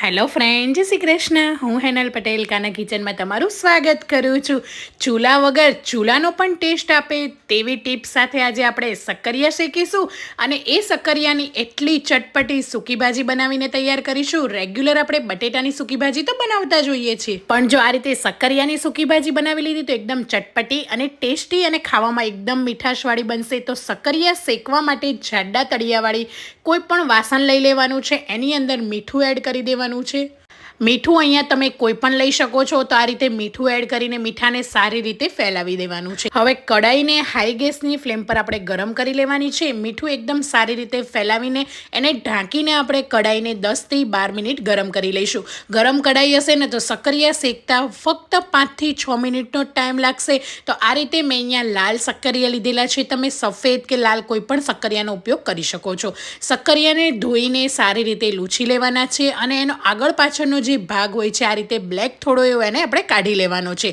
Hello friend જય શ્રી કૃષ્ણ. હું હેનલ પટેલ, કાના કિચનમાં તમારું સ્વાગત કરું છું. ચૂલા વગર ચૂલાનો પણ ટેસ્ટ આપે તેવી ટિપ્સ સાથે આજે આપણે સક્કરિયા શેકીશું અને એ સક્કરિયાની એટલી ચટપટી સૂકી ભાજી બનાવીને તૈયાર કરીશું. રેગ્યુલર આપણે બટેટાની સૂકી ભાજી તો બનાવતા જોઈએ છીએ. પણ જો આ રીતે સક્કરિયાની સૂકી ભાજી બનાવી લીધી તો એકદમ ચટપટી અને ટેસ્ટી અને ખાવામાં એકદમ મીઠાશવાળી બનશે. તો સક્કરિયા શેકવા માટે જાડા તળિયાવાળી કોઈ પણ વાસણ લઈ લેવાનું છે. એની અંદર મીઠું એડ કરી દેવાનું છે. મીઠું અહીંયા તમે કોઈ પણ લઈ શકો છો, તો આ રીતે મીઠું એડ કરીને મીઠાને સારી રીતે ફેલાવી દેવાનું છે. હવે કડાઈને હાઈ ગેસની ફ્લેમ પર આપણે ગરમ કરી લેવાની છે. મીઠું એકદમ સારી રીતે ફેલાવીને એને ઢાંકીને આપણે કડાઈને દસથી બાર મિનિટ ગરમ કરી લઈશું. ગરમ કડાઈ હશે ને તો સક્કરિયા શેકતા ફક્ત પાંચથી છ મિનિટનો ટાઈમ લાગશે. તો આ રીતે મેં અહીંયા લાલ સક્કરિયા લીધેલા છે. તમે સફેદ કે લાલ કોઈ પણ સક્કરિયાનો ઉપયોગ કરી શકો છો. સક્કરિયાને ધોઈને સારી રીતે લૂછી લેવાના છે અને એનો આગળ પાછળનો જે ભાગ હોય છે, આ રીતે બ્લેક થોડો એવો એને આપણે કાઢી લેવાનો છે.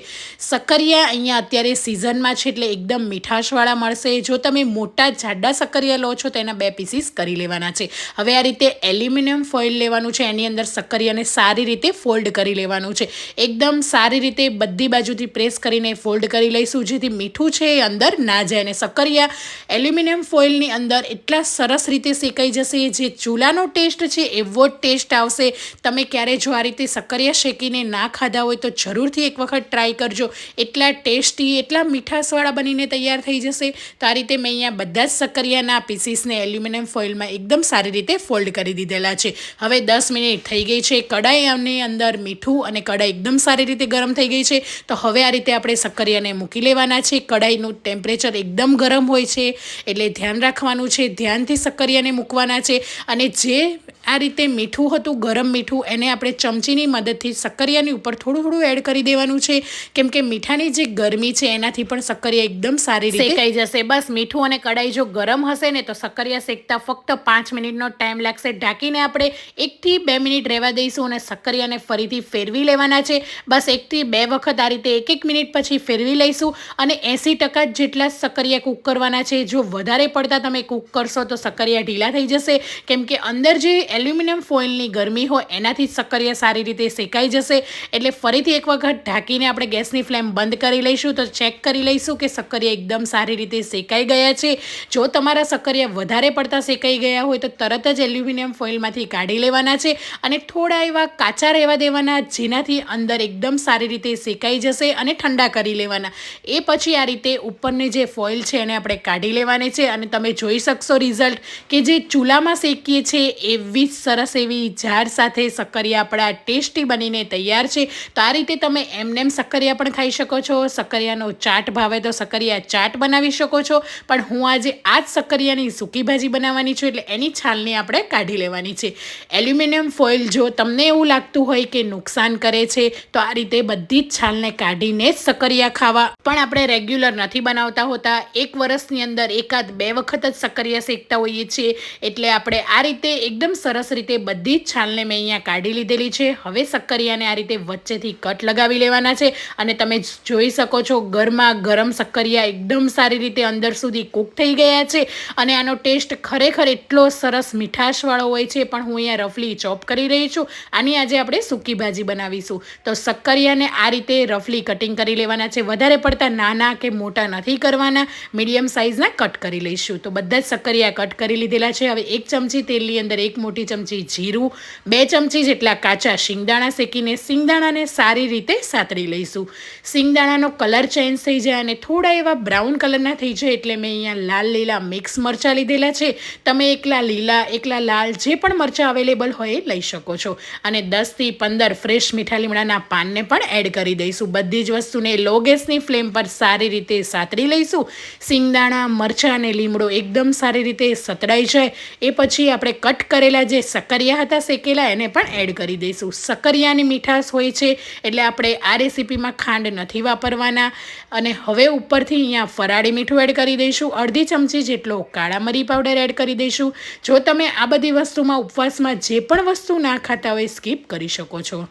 સક્કરિયા અહીંયા અત્યારે સિઝનમાં છે એટલે એકદમ મીઠાશવાળા મળશે. જો તમે મોટા જાડા સક્કરિયા લો છો તો એના બે પીસીસ કરી લેવાના છે. હવે આ રીતે એલ્યુમિનિયમ ફોઇલ લેવાનું છે, એની અંદર સક્કરિયાને સારી રીતે ફોલ્ડ કરી લેવાનું છે. એકદમ સારી રીતે બધી બાજુથી પ્રેસ કરીને ફોલ્ડ કરી લઈશું, જેથી મીઠું છે એ અંદર ના જાય. અને સક્કરિયા એલ્યુમિનિયમ ફોઇલની અંદર એટલા સરસ રીતે શેકાઈ જશે, જે ચૂલાનો ટેસ્ટ છે એવો જ ટેસ્ટ આવશે. તમે ક્યારે જો આ રીતે સક્કરિયા શેકીને ના ખાધા હોય તો જરૂરથી એક વખત ટ્રાય કરજો. એટલા ટેસ્ટી, એટલા મીઠાસવાળા બનીને તૈયાર થઈ જશે. તો આ રીતે મેં અહીંયા બધા જ સક્કરિયાના પીસીસને એલ્યુમિનિયમ ફોઇલમાં એકદમ સારી રીતે ફોલ્ડ કરી દીધેલા છે. હવે દસ મિનિટ થઈ ગઈ છે. કડાઈની અંદર મીઠું અને કડાઈ એકદમ સારી રીતે ગરમ થઈ ગઈ છે. તો હવે આ રીતે આપણે સક્કરિયાને મૂકી લેવાના છે. કડાઈનું ટેમ્પરેચર એકદમ ગરમ હોય છે. એટલે ધ્યાન રાખવાનું છે. ધ્યાનથી સક્કરિયાને મૂકવાના છે. અને જે આ રીતે મીઠું હતું, ગરમ મીઠું, એને આપણે ચમચીની મદદથી સક્કરિયાની ઉપર થોડું થોડું એડ કરી દેવાનું છે. કેમ કે મીઠાની જે ગરમી છે, એનાથી પણ સક્કરિયા એકદમ સારી રીતે શેકાઈ જશે. બસ, મીઠું અને કડાઈ જો ગરમ હશે ને, તો સક્કરિયા શેકતા ફક્ત પાંચ મિનિટનો ટાઈમ લાગશે. ઢાંકીને આપણે એકથી બે મિનિટ રહેવા દઈશું અને સક્કરિયાને ફરીથી ફેરવી લેવાના છે. બસ, એકથી બે વખત આ રીતે એક એક મિનિટ પછી ફેરવી લઈશું અને એંસી ટકા જેટલા સક્કરિયા કૂક કરવાના છે. જો વધારે પડતા તમે કૂક કરશો તો સક્કરિયા ઢીલા થઈ જશે. કેમ કે અંદર જે એલ્યુમિનિયમ ફોઇલની ગરમી હોય, એનાથી સક્કરિયા સારી રીતે શેકાઈ જશે. એટલે ફરીથી એક વખત ઢાંકીને આપણે ગેસની ફ્લેમ બંધ કરી લઈશું તો ચેક કરી લઈશું કે સક્કરિયા એકદમ સારી રીતે શેકાઈ ગયા છે. જો તમારા સક્કરિયા વધારે પડતા શેકાઈ ગયા હોય તો તરત જ એલ્યુમિનિયમ ફોઇલમાંથી કાઢી લેવાના છે અને થોડા એવા કાચા રહેવા દેવાના જેનાથી અંદર એકદમ સારી રીતે શેકાઈ જશે અને ઠંડા કરી લેવાના. એ પછી આ રીતે ઉપરની જે ફોઇલ છે એને આપણે કાઢી લેવાની છે અને તમે જોઈ શકશો રિઝલ્ટ કે જે ચૂલામાં શેકીએ છીએ એવી જ સરસ એવી ઝાડ સાથે સક્કરિયા આપણા ટેસ્ટી બનીને તૈયાર છે. તો આ રીતે તમે એમનેમ સક્કરિયા પણ ખાઈ શકો છો. સક્કરિયાનો ચાટ ભાવે તો સક્કરિયા ચાટ બનાવી શકો છો. પણ હું આજે આ જ સક્કરિયાની સૂકી ભાજી બનાવવાની છું એટલે એની છાલને આપણે કાઢી લેવાની છે. એલ્યુમિનિયમ ફોઇલ જો તમને એવું લાગતું હોય કે નુકસાન કરે છે, તો આ રીતે બધી જ છાલને કાઢીને જ સક્કરિયા ખાવા. પણ આપણે રેગ્યુલર નથી બનાવતા હોતા. એક વર્ષની અંદર એકાદ બે વખત જ સક્કરિયા શેકતા હોઈએ છીએ. એટલે આપણે આ રીતે એકદમ સરસ રીતે બધી જ છાલને મેં અહીંયા કાઢી લીધેલી છે. હવે સક્કરિયાને આ રીતે વચ્ચેથી કટ લગાવી લેવાના છે અને તમે જોઈ શકો છો ગરમા ગરમ સક્કરિયા એકદમ સારી રીતે અંદર સુધી કૂક થઈ ગયા છે અને આનો ટેસ્ટ ખરેખર એટલો સરસ મીઠાશવાળો હોય છે પણ હું અહીંયા રફલી ચોપ કરી રહી છું. આની આજે આપણે સૂકી ભાજી બનાવીશું. તો સક્કરિયાને આ રીતે રફલી કટિંગ કરી લેવાના છે. વધારે પડતા નાના કે મોટા નથી કરવાના. મીડિયમ સાઇઝના કટ કરી લઈશું. તો બધા જ સક્કરિયા કટ કરી લીધેલા છે. હવે એક ચમચી તેલની અંદર એક મોટી ચમચી જીરું, બે ચમચી જેટલા કાચા શિંગદાણા શેકીને શિંગદાણાને સારી રીતે સાતરી લઈશું. શિંગદાણાનો કલર ચેન્જ થઈ જાય અને થોડા એવા બ્રાઉન કલરના થઈ જાય એટલે મેં અહીંયા લાલ લીલા મિક્સ મરચાં લીધેલા છે. તમે એકલા લીલા, એકલા લાલ જે પણ મરચાં અવેલેબલ હોય એ લઈ શકો છો. અને દસથી પંદર ફ્રેશ મીઠા લીમડાના પાનને પણ એડ કરી દઈશું. બધી જ વસ્તુને લો ગેસની ફ્લેમ પર સારી રીતે સાતરી લઈશું. શિંગદાણા, મરચાં અને લીમડો એકદમ સારી રીતે સતડાઈ જાય. એ પછી આપણે કટ કરેલા જે સક્કરિયા હતા શેકેલા એને પણ એડ કરી દઈશું. સક્કરિયાની મીઠાશ હોય છે એટલે આપણે આ રેસીપીમાં ખાંડ નથી વાપરવાના. અને હવે ઉપરથી અહીંયા ફરાળી મીઠું એડ કરી દઈશું. અડધી ચમચી જેટલો કાળા મરી પાવડર એડ કરી દઈશું. જો તમે આ બધી વસ્તુમાં ઉપવાસમાં જે પણ વસ્તુ ના ખાતા હોય સ્કીપ કરી શકો છો.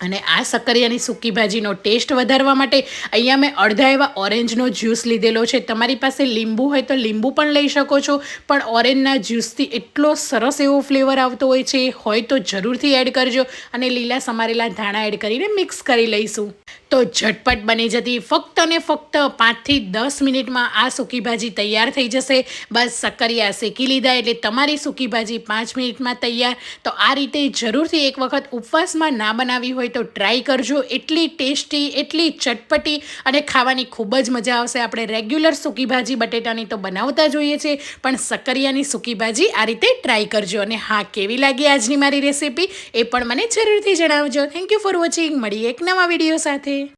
અને આ સક્કરિયાની સૂકી ભાજીનો ટેસ્ટ વધારવા માટે અહીંયા મેં અડધા એવા ઓરેન્જનો જ્યુસ લીધેલો છે. તમારી પાસે લીંબુ હોય તો લીંબુ પણ લઈ શકો છો, પણ ઓરેન્જના જ્યુસથી એટલો સરસ એવો ફ્લેવર આવતો હોય છે હોય તો જરૂરથી એડ કરજો અને લીલા સમારેલા ધાણા એડ કરીને મિક્સ કરી લઈશું. તો ઝટપટ બની જતી. ફક્ત ને ફક્ત પાંચથી દસ મિનિટમાં આ સૂકી ભાજી તૈયાર થઈ જશે. બસ સક્કરિયા શેકી લીધા એટલે તમારી સૂકી ભાજી પાંચ મિનિટમાં તૈયાર. તો આ રીતે જરૂરથી એક વખત ઉપવાસમાં ના બનાવી હોય તો ટ્રાય કરજો. એટલી ટેસ્ટી, એટલી ચટપટી અને ખાવાની ખૂબ જ મજા આવશે. આપણે રેગ્યુલર સૂકી ભાજી બટેટાની તો બનાવતા જોઈએ છે, પણ સક્કરિયાની સૂકી ભાજી આ રીતે ટ્રાય કરજો. અને હા, કેવી લાગી આજની મારી રેસીપી એ પણ મને જરૂરથી જણાવજો. થેન્ક યુ ફોર વોચિંગ મળીએ એક નવા વીડિયો સાથે.